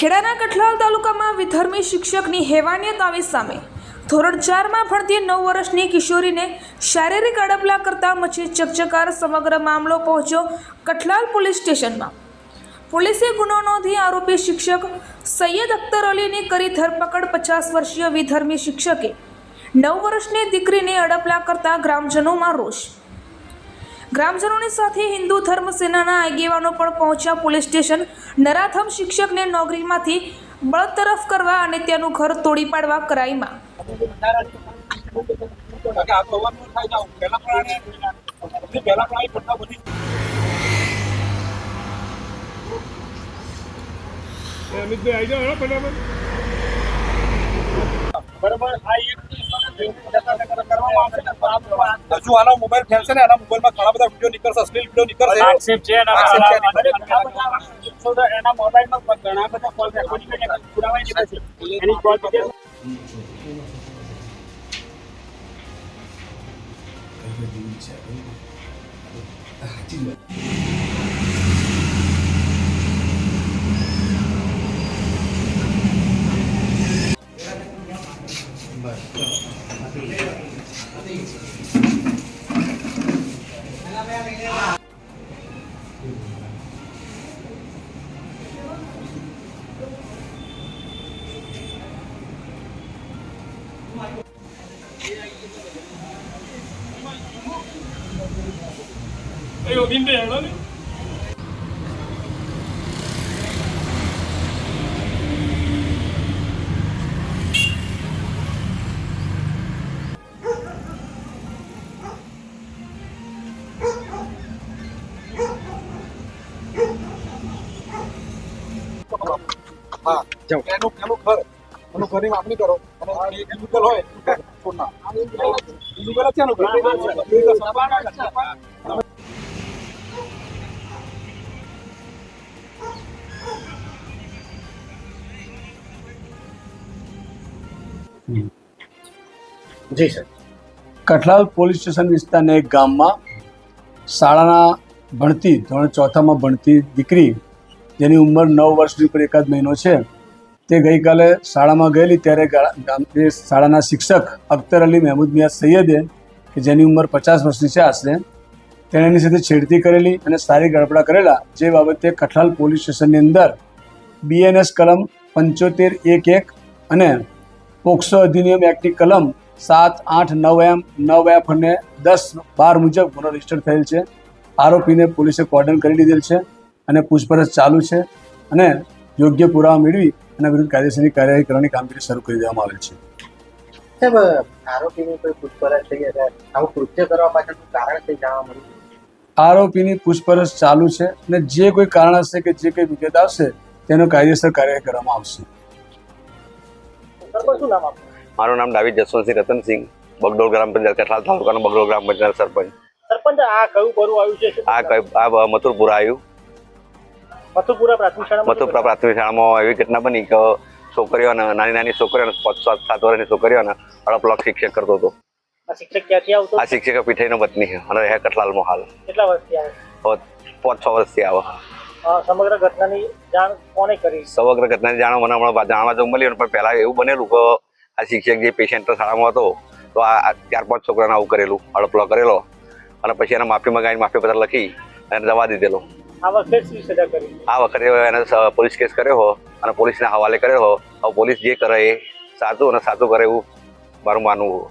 ખેડાના કઠલાલ તાલુકામાં વિધર્મી શિક્ષકની હેવાનિયત આવી સામે ધોરણ ચારમાં ભણતી નવ વર્ષની કિશોરીને શારીરિક અડપલા કરતા મચી ચકચકાર સમગ્ર મામલો પહોંચ્યો કઠલાલ પોલીસ સ્ટેશનમાં. પોલીસે ગુનો નોંધી આરોપી શિક્ષક સૈયદ અખ્તર અલીની કરી ધરપકડ પચાસ વર્ષીય વિધર્મી શિક્ષકે. નવ વર્ષની દીકરીને અડપલા કરતા ગ્રામજનોમાં રોષ ગ્રામજનોની સાથે હિન્દુ ધર્મ સેનાના આગેવાનો પણ પહોંચ્યા પોલીસ સ્ટેશન નરાથમ શિક્ષકને નોકરીમાંથી બળતરફ કરવા અને તેનું ઘર તોડી પાડવા કરાઈમાં આવું. આવી આવી બરાબર, આ એક કરવામાં આવશે હજુ આનો મોબાઈલ ફેલશે ને આના મોબાઈલમાં ઘણા બધા વીડિયો નીકળશે અશ્લીલ વીડિયો નીકળશે. આક્ષેપ છે એના છે. મોબાઈલમાં ઘણા બધા કોલ રેકોર્ડિંગ કરીને પુરાવા નીકળે છે. એની કોલ ડિટેલ એ યોગીનભાઈ હેડો ને હા એનું એનું ઘર એનું ઘરની માપણી કરો. અને એ હોય illegal જ છે એનું. જી સર. કઠલાલ પોલીસ સ્ટેશન વિસ્તારના એક ગામમાં શાળાના ભણતી ધોરણ ચોથામાં ભણતી દીકરી જેની ઉંમર નવ વર્ષની ઉપર એકાદ મહિનો છે તે ગઈકાલે શાળામાં ગયેલી, ત્યારે ગા- ગામ, એ શાળાના શિક્ષક અખ્તર અલી મહેમૂદ મિયા સૈયદે, કે જેની ઉંમર પચાસ વર્ષની છે આશરે, તેણે એની સાથે છેડતી કરેલી અને સારી ગડબડા કરેલા, જે બાબતે કઠલાલ પોલીસ સ્ટેશનની અંદર બીએનએસ કલમ પંચોતેર એક એક અને પોક્સો અધિનિયમ એક્ટની કલમ સાત આઠ નવ એમ, નવ એફ અને દસ બાર મુજબ ગુનો રજિસ્ટર થયેલ છે. આરોપીને પોલીસે કોર્ડન કરી લીધેલ છે અને પૂછપરછ ચાલુ છે અને યોગ્ય પુરાવા મેળવી એના વિરુદ્ધ કાયદેસરની કાર્યવાહી કરવાની કામગીરી શરૂ કરી દેવામાં આવેલ છે. સાહેબ આરોપીની કોઈ પૂછપરછ થઈ આવું કૃત્ય કરવા પાછળનું કારણ કંઈ જાણવા મળ્યું? આરોપીની પૂછપરછ ચાલુ છે અને જે કોઈ કારણ હશે કે જે કંઈ વિગત આવશે તેનો કાયદેસર કાર્યવાહી કરવામાં આવશે. મારું નામ ડાવિદ જસવંતસિંહ રતનસિંહ બગડોલ ગ્રામ પંચાયત કઠલાલ તાલુકાનો બગડોલ ગ્રામ પંચાયત સરપંચ. સરપંચ આ કયું કરું આવ્યું છે? આ કઈ આ મથુરપુરા આવ્યું. મથુરપુરા પ્રાથમિક શાળામાં મથુપુરા પ્રાથમિક શાળામાં એવી ઘટના બની કે છોકરીઓને નાની નાની છોકરીઓને પાંચ સાત સાત વર્ષની છોકરીઓને અડપલોક શિક્ષક કરતો હતો. આ શિક્ષક ક્યાંથી આવતો? આ શિક્ષક પીઠાઈનો પત્ની અને રહે કઠલાલમાં હાલ કેટલા વર્ષથી આવે? પાંચ છ વર્ષથી આવે. સમગ્ર ઘટનાની જાણ કોને કરી? સમગ્ર ઘટનાની જાણો મને હમણાં જાણવા તો મળ્યું પણ પહેલા એવું બનેલું કે આ શિક્ષક જે પેશન્ટ શાળામાં હતો તો આ ચાર પાંચ છોકરાને આવું કરેલું અડપલો કરેલો અને પછી એને માફી મંગાવીને માફી પત્ર લખી અને જવા દીધેલો. આ વખતે સજા કરી? આ વખતે એને પોલીસ કેસ કર્યો હો અને પોલીસના હવાલે કર્યો હો. પોલીસ જે કરે એ સાચું અને સાચું કરે એવું મારું માનવું